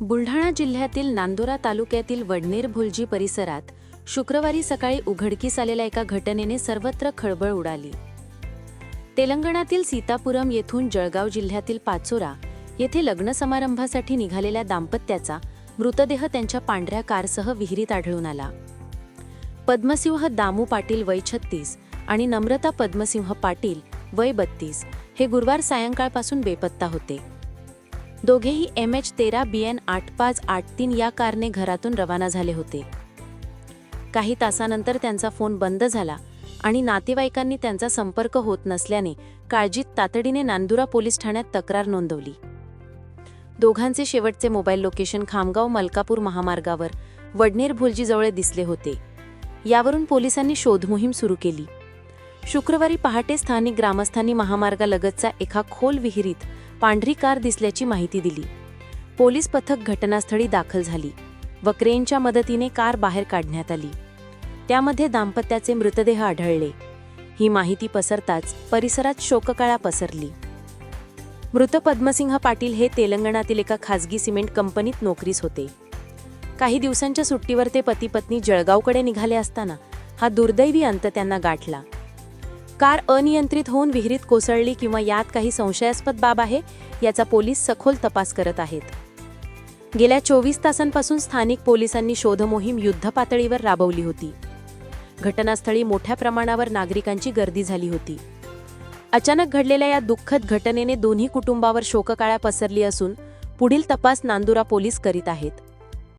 बुलढाणा जिल्ह्यातील नांदुरा तालुक्यातील वडनेर भुलजी परिसरात शुक्रवारी सकाळी उघडकीस आलेल्या एका घटनेने सर्वत्र खळबळ उडाली. तेलंगणातील सीतापुरम येथून जळगाव जिल्ह्यातील पाचोरा येथे लग्न समारंभासाठी निघालेल्या दाम्पत्याचा मृतदेह त्यांच्या पांढऱ्या कारसह विहिरीत आढळून आला. पद्मसिंह दामू पाटील वय छत्तीस आणि नम्रता पद्मसिंह पाटील वय बत्तीस हे गुरुवार सायंकाळपासून बेपत्ता होते. दोघेही एम एच तेरा बी एन आठ पाच आठ तीन या कारने घरातून रवाना झाले होते. काही तासानंतर त्यांचा फोन बंद झाला आणि नातेवाईकांनी त्यांचा संपर्क होत नसल्याने काळजीत तातडीने नांदुरा पोलीस ठाण्यात तक्रार नोंदवली. दोघांचे शेवटचे मोबाईल लोकेशन खामगाव मलकापूर महामार्गावर वडनेर भुलजीजवळ दिसले होते. यावरून पोलिसांनी शोधमोहीम सुरू केली. शुक्रवारी पहाटे स्थानिक ग्रामस्थांनी महामार्गालगतचा एका खोल विहिरीत पांढरी कार दिसल्याची माहिती दिली. पोलीस पथक घटनास्थळी दाखल झाली व क्रेनच्या मदतीने कार बाहेर काढण्यात आली. त्यामध्ये दाम्पत्याचे मृतदेह आढळले. ही माहिती पसरताच परिसरात शोककळा पसरली. मृत पद्मसिंह पाटील हे तेलंगणातील एका खासगी सिमेंट कंपनीत नोकरीस होते. काही दिवसांच्या सुट्टीवर ते पती पत्नी जळगावकडे निघाले असताना हा दुर्दैवी अंत त्यांना गाठला. कार अनियंत्रित होऊन विहिरीत कोसळली किंवा यात काही संशयास्पद बाब आहे याचा पोलीस सखोल तपास करत आहेत. गेल्या चोवीस तासांपासून स्थानिक पोलिसांनी शोधमोहीम युद्धपातळीवर राबवली होती. घटनास्थळी मोठ्या प्रमाणावर नागरिकांची गर्दी झाली होती. अचानक घडलेल्या या दुःखद घटनेने दोन्ही कुटुंबावर शोककाळा पसरली असून पुढील तपास नांदुरा पोलीस करीत आहेत.